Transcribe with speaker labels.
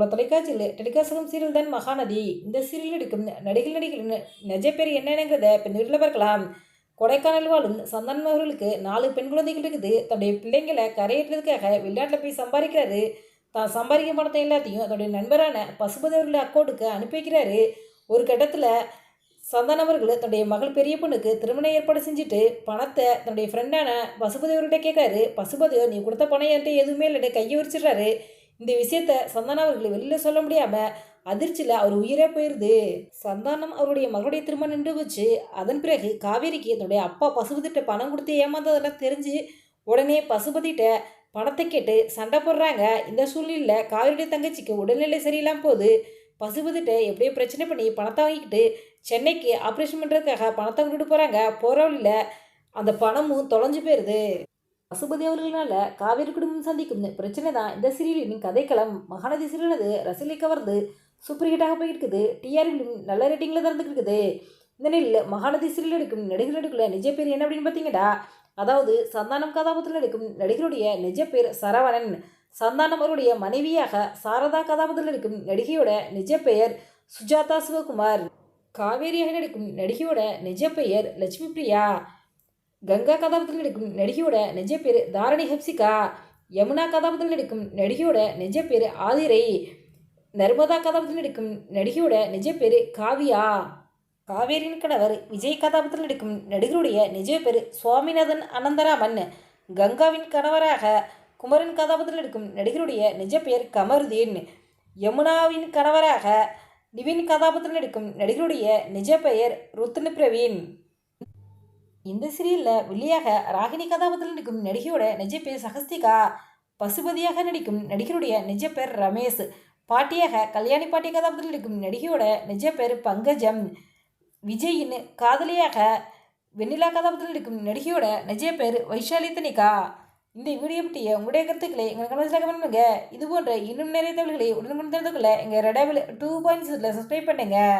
Speaker 1: நம்ம தொலைக்காட்சியில் டெலிகாசகம் சீரியல் தான் மகாநதி. இந்த சீரியல் எடுக்கும் நடிகர் நடிகரின் நிஜ பேர் என்னங்கிறத இப்போ வீட்டில் பார்க்கலாம். கொடைக்கானல் வாழும் சந்தானம் அவர்களுக்கு நாலு பெண் குழந்தைகள் இருக்குது. தன்னுடைய பிள்ளைங்களை கரையேற்றதுக்காக வெளிநாட்டில் போய் சம்பாதிக்கிறாரு. தான் சம்பாதிக்க பணத்தை எல்லாத்தையும் தன்னுடைய நண்பரான பசுபதி அவர்கள் அக்கௌண்ட்டுக்கு அனுப்பி வைக்கிறாரு. ஒரு கட்டத்தில் சந்தானம் அவர்கள் தன்னுடைய மகள் பெரிய பொண்ணுக்கு திருமண ஏற்பாடு செஞ்சுட்டு பணத்தை தன்னுடைய ஃப்ரெண்டான பசுபதி அவர்கிட்ட கேட்காரு பசுபதியோ நீ கொடுத்த பணம் என்கிட்ட எதுவுமே இல்லை கையை விரிச்சிடுறாரு. இந்த விஷயத்த சந்தானம் அவர்களை வெளியில் சொல்ல முடியாமல் அதிர்ச்சியில் அவர் உயிரே போயிடுது சந்தானம் அவருடைய மகளுடைய திருமணம் நின்று வச்சு அதன் பிறகு காவேரிக்கு தன்னுடைய அப்பா பசுபதிட்ட பணம் கொடுத்து ஏமாந்ததெல்லாம் தெரிஞ்சு உடனே பசுபதிட்ட பணத்தை கேட்டு சண்டை போடுறாங்க. இந்த சூழ்நிலையில் காவேரியுடைய தங்கச்சிக்கு உடல்நிலை சரியில்லாமல் போகுது. பசுபதிட்ட எப்படியோ பிரச்சனை பண்ணி பணத்தை வாங்கிக்கிட்டு சென்னைக்கு ஆப்ரேஷன் பண்ணுறதுக்காக பணத்தை கொண்டுட்டு போகிறாங்க போகிற வழியில் அந்த பணமும் தொலைஞ்சு போயிடுது பசுபதி அவர்களால் காவேரி குடும்பம் சந்திக்கும் பிரச்சனை தான் இந்த சீரியலின் கதைக்களம் மகாநதி சீரியலது ரசிலை கவர்ந்து சூப்பர் ஹிட்டாக போயிருக்குது. டிஆர்பிலும் நல்ல ரேட்டிங்கில் தான் இருக்குது. இந்த நிலையில் மகாநதி சீரியல் எடுக்கும் நடிகர் நிஜ பேர் என்ன அப்படின்னு பார்த்தீங்கன்னா அதாவது சந்தானம் கதாபாத்திரத்தில் நடிக்கும் நடிகருடைய நிஜ பேர் சரவணன். சந்தானம் அவருடைய மனைவியாக சாரதா கதாபாத்திரத்தில் நடிக்கும் நடிகையோட நிஜ பெயர் சுஜாதா சிவகுமார். காவேரியாக நடிக்கும் நடிகையோட நிஜ பெயர் லட்சுமி பிரியா. கங்கா கதாபாத்திரத்தில் நடிக்கும் நடிகையோட நிஜ பேர் தாரணி ஹப்சிகா யமுனா கதாபாத்திரத்தில் நடிக்கும் நடிகையோட நிஜ பேர் ஆதிரை நர்மதா கதாபாத்திரத்தில் நடிக்கும் நடிகையோட நிஜ பேர் காவியா. காவேரியின் கணவர் விஜய் கதாபாத்திரத்தில் நடிக்கும் நடிகருடைய நிஜ பேர் சுவாமிநாதன் அனந்தராமன். கங்காவின் கணவராக குமரன் கதாபாத்திரத்தில் நடிக்கும் நடிகருடைய நிஜ பெயர் கமருதீன். யமுனாவின் கணவராக நிவின் கதாபாத்திரத்தில் நடிக்கும் நடிகருடைய நிஜ பெயர் ருத்னு பிரவீன். இந்த சீரியலில் வில்லியாக ராகினி கதாபாத்திரத்தில் நடிக்கும் நடிகையோட நிஜ பேர் சகஸ்திகா பசுபதியாக நடிக்கும் நடிகருடைய நிஜ பேர் ரமேஷ் பாட்டியாக கல்யாணி பாட்டி கதாபாத்திரத்தில் நடிக்கும் நடிகையோட நிஜ பேர் பங்கஜம் விஜயின் காதலியாக வெண்ணிலா கதாபாத்திரத்தில் நடிக்கும் நடிகையோட நிஜ பேர் வைஷாலி தனிகா இந்த வீடியோ பற்றிய உங்களுடைய கருத்துக்களை எங்கள் கமெண்ட்ஸில் கமெண்ட் பண்ணுங்க. இது போன்ற இன்னும் நிறைய தகவல்களை உடனுக்குடன் தெரிந்து கொள்ள எங்கள் ரெடாவில் டூ பாயிண்ட்ஸில் சப்ஸ்கிரைப் பண்ணுங்கள்